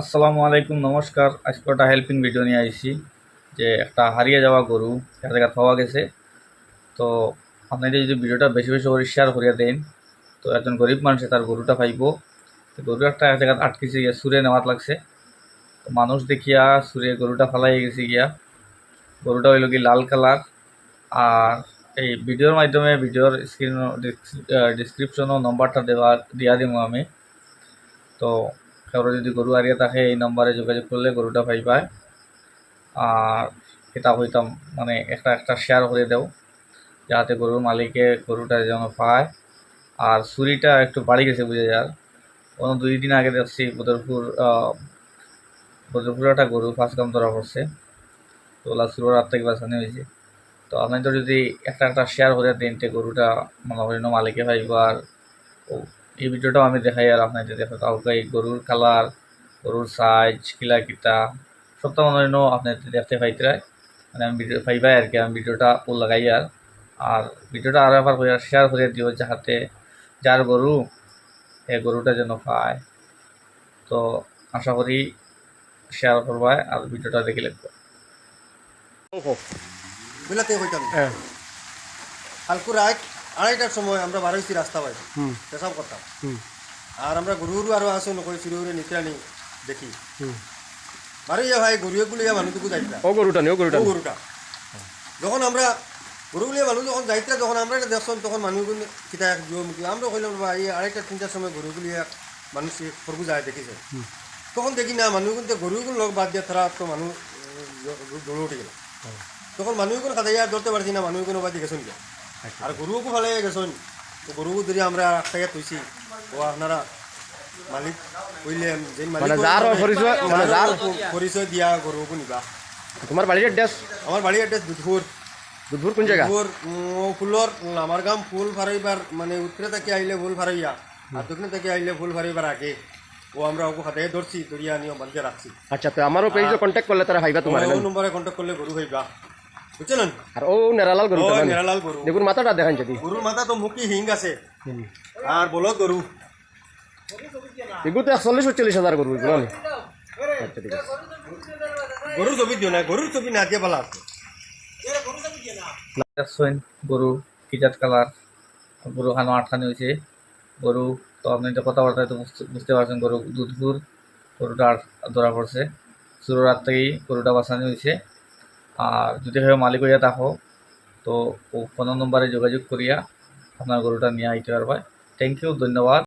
আসসালামু আলাইকুম, নমস্কার। আজকে একটা হেল্পিং ভিডিও নিয়ে আইছি, যে একটা হারিয়ে যাওয়া গরু এক জায়গা পাওয়া গেছে। তো আপনাদের যদি ভিডিওটা বেশি বেশি করে শেয়ার করিয়া দেন, তো একজন গরিব মানুষে তার গরুটা পাইব। তো গরু একটা এক জায়গায় আটকেছে গিয়া সুরে নেওয়ার লাগছে। তো মানুষ দেখিয়া সুরে গরুটা ফালাই গেছে গিয়া। গরুটা হইল কি লাল কালার। আর এই ভিডিওর মাধ্যমে, ভিডিওর স্ক্রিন ডিসক্রিপশনও নম্বরটা দেওয়া, দিয়া দিব আমি। তো কারও যদি গরু হারিয়ে থাকে, এই নম্বরে যোগাযোগ করলে গরুটা পাই পায়। আর এটা হইতাম মানে একটা একটা শেয়ার করে দেও, যাতে গরুর মালিকে গরুটা যেন পায়। আর ছুরিটা একটু বাড়ি গেছে বুঝে যার কোনো দুই দিন আগে দেখছি বদরপুর বদরপুর একটা গরু ফার্স্ট কাম ধরা পড়ছে তো ওলা সুরোর হাত থেকে বাঁচানো হয়েছে তো আপনি তো যদি একটা একটা শেয়ার করে দেন তে গরুটা মনে করি না মালিকে পাইব আর এই ভিডিওটাও আমি দেখাই আর আপনাদের দেখো কাউকে এই গরুর কালার গরুর সাইজ কিলা কিতা সবটা মনে হয় আপনার দেখতে পাইতে মানে আমি ভিডিও পাইবাই আর কি আমি ভিডিওটা ও লাগাই আর। আর ভিডিওটা আরও একবার করে শেয়ার করে দিও যাহাতে যার গরু এই গরুটা যেন পায়। তো আশা করি শেয়ার করবায় আর ভিডিওটা দেখে লিখব বিলাতে কইতাম হ্যাঁ। কালকু রাত আড়াইটার সময় আমরা বার হয়েছি রাস্তা পাই পেশাব করতাম। আর আমরা গরু গরু আরও আসো নকই চুরি উড়ে নিতে দেখি বারো ভাই গরুগুলো মানুষটুকু যাইতা ও গরুটা ও গরুটা ও গরুটা যখন আমরা গরুগুলিয়া মানুষ যখন যাইতা যখন আমরা এটা দেখছেন তখন মানুষগুলো কিতা এক জুয়ো মুখি আমরা কইলাম এই আড়াইটা তিনটার সময় গরুগুলিয়া মানুষ সর্বু যায় দেখিছে। তখন দেখি না মানুষ কিন্তু গরুগুলো লোক বাদ দিয়ে তারা তো মানুষ গরু উঠে গেল। তখন মানুষগুলো খাদাইয়া ধরতে পারছি না মানুষগুলো বাদ গেছেন কে আর গরুকে ভালো গেছেন। তো গরুকে ধরে আমরা একটাকে তুইছি ও আপনারা মালিক কইলে যে মালিক মানে যার পরিচয় মানে যার পরিচয় দিয়া গরুকে নিবা। তোমার বাড়ির অ্যাড্রেস আমার বাড়ি অ্যাড্রেস দুধপুর দুধপুর কোন জায়গা ফুল ফুলর আমার গাম ফুল ফারাইবার মানে উত্তরে থেকে আইলে ফুল ফারাইয়া আর দক্ষিণে থেকে আইলে ফুল ফারাইবার আগে। ও আমরা ওকে হাতে ধরছি ধরিয়া নিয়ে বাঁধিয়ে রাখছি আচ্ছা তো আমারও পেজে কন্ট্যাক্ট করলে তারা ভাইবা তোমার ও নম্বরে কন্ট্যাক্ট করলে গরু হইবা বুঝছেন আর ও নেরালাল গরু ও মেরালাল গরু। দেখুন মাথাটা দেখান যদি। গরুর মাথা তো মুখি হিং আছে। আর বলদ গরু। এগুলো তো একচল্লিশ চল্লিশ হাজার গরু এগুলো নি। আচ্ছা ঠিক আছে। গরুর ছবি দিও না গরুর ছবি না দিয়ে পালা আছে। দেখছেন গরু কিজাত কালার? গরু খানো আটখানি হয়েছে। গরু তো আপনি তো কথাবার্তায় তো বুঝতে- বুঝতে পারছেন গরু দুধপুর গরুটা আট- ধরা পড়ছে। শুরুর রাত থেকেই গরুটা বাঁচানো হয়েছে। আর যদি হয় মালিক হইয়া থাকো, তো ও ফোন নম্বরে যোগাযোগ করিয়া আপনার গরুটা নিয়ে আইতে পারবে। থ্যাংক ইউ ধন্যবাদ।